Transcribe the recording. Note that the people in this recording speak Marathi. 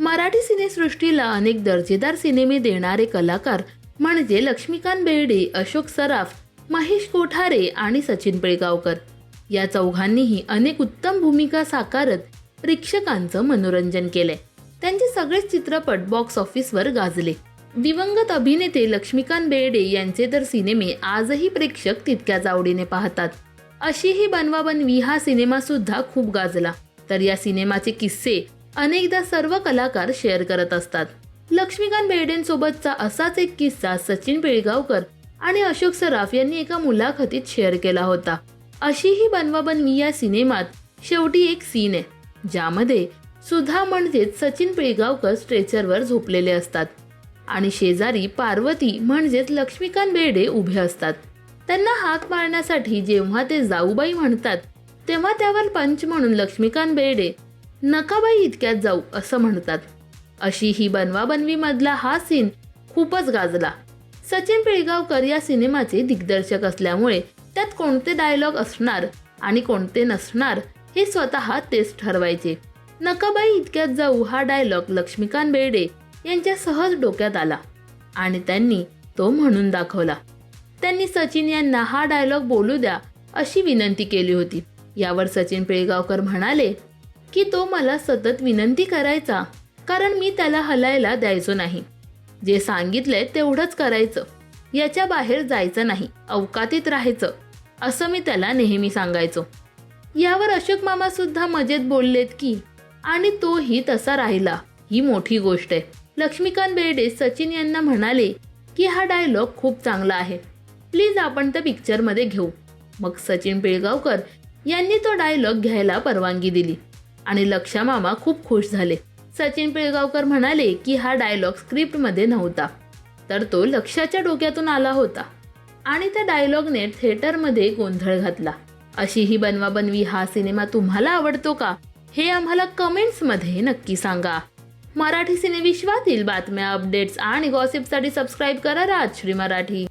मराठी सिनेसृष्टीला अनेक दर्जेदार सिनेमे देणारे कलाकार म्हणजे लक्ष्मीकांत बेर्डे अशोक सराफ महेश कोठारे आणि सचिन पिळगावकर. या चौघांनीही अनेक उत्तम भूमिका साकारत प्रेक्षकांचं मनोरंजन केलंय. त्यांचे सगळेच चित्रपट बॉक्स ऑफिसवर गाजले. दिवंगत अभिनेते लक्ष्मीकांत बेर्डे यांचे तर सिनेमे आजही प्रेक्षक तितक्याच आवडीने पाहतात. अशी ही बनवा बनवी हा सिनेमा सुद्धा खूप गाजला. तर या सिनेमाचे किस्से अनेकदा सर्व कलाकार शेअर करत असतात. लक्ष्मीकांत बेर्डेंसोबतचा असाच एक किस्सा सचिन पिळगावकर आणि अशोक सराफ यांनी एका मुलाखतीत शेअर केला होता. अशी ही बनवा बनवी या सिनेमात शेवटी एक सीन आहे ज्यामध्ये सुधा म्हणजेच सचिन पिळगावकर स्ट्रेचरवर झोपलेले असतात. आणि शेजारी पार्वती म्हणजेच लक्ष्मीकांत बेर्डे उभे असतात. त्यांना हाक मारण्यासाठी जेव्हा ते जाऊबाई म्हणतात तेव्हा त्यावर पंच म्हणून लक्ष्मीकांत बेर्डे नकाबाई इतक्यात जाऊ असं म्हणतात. अशी ही बनवाबनवीमधला मधला हा सीन खूपच गाजला. सचिन पिळगावकर या सिनेमाचे दिग्दर्शक असल्यामुळे त्यात कोणते डायलॉग असणार आणि कोणते नसणार हे स्वतः तेच ठरवायचे. नकाबाई इतक्यात जाऊ हा डायलॉग लक्ष्मीकांत बेर्डे यांच्या सहज डोक्यात आला आणि त्यांनी तो म्हणून दाखवला. त्यांनी सचिन यांना हा डायलॉग बोलू द्या अशी विनंती केली होती. यावर सचिन पिळगावकर म्हणाले की तो मला सतत विनंती करायचा कारण मी त्याला हलायला द्यायचो नाही. जे सांगितलंय तेवढंच करायचं. याच्या बाहेर जायचं नाही अवकातीत राहायचं असं मी त्याला नेहमी सांगायचो. यावर अशोक मामा सुद्धा मजेत बोललेत की आणि तोही तसा राहिला ही मोठी गोष्ट आहे. लक्ष्मीकांत बेर्डे सचिन यांना म्हणाले की हा डायलॉग खूप चांगला आहे. प्लीज आपण त्या पिक्चरमध्ये घेऊ. मग सचिन पिळगावकर यांनी तो डायलॉग घ्यायला परवानगी दिली. आणि लक्षा मामा खूप खुश झाले. सचिन पिळगावकर म्हणाले की हा डायलॉग स्क्रिप्टमध्ये नव्हता तर तो लक्षाच्या डोक्यातून आला होता आणि त्या डायलॉगने थिएटरमध्ये गोंधळ घातला. अशी ही बनवाबनवी हा सिनेमा तुम्हाला आवडतो का? हे आम्हाला कमेंट्समध्ये नक्की सांगा. मराठी सिनेविश्वातील बातम्या अपडेट्स आणि गॉसिपसाठी सबस्क्राईब करा राजश्री मराठी.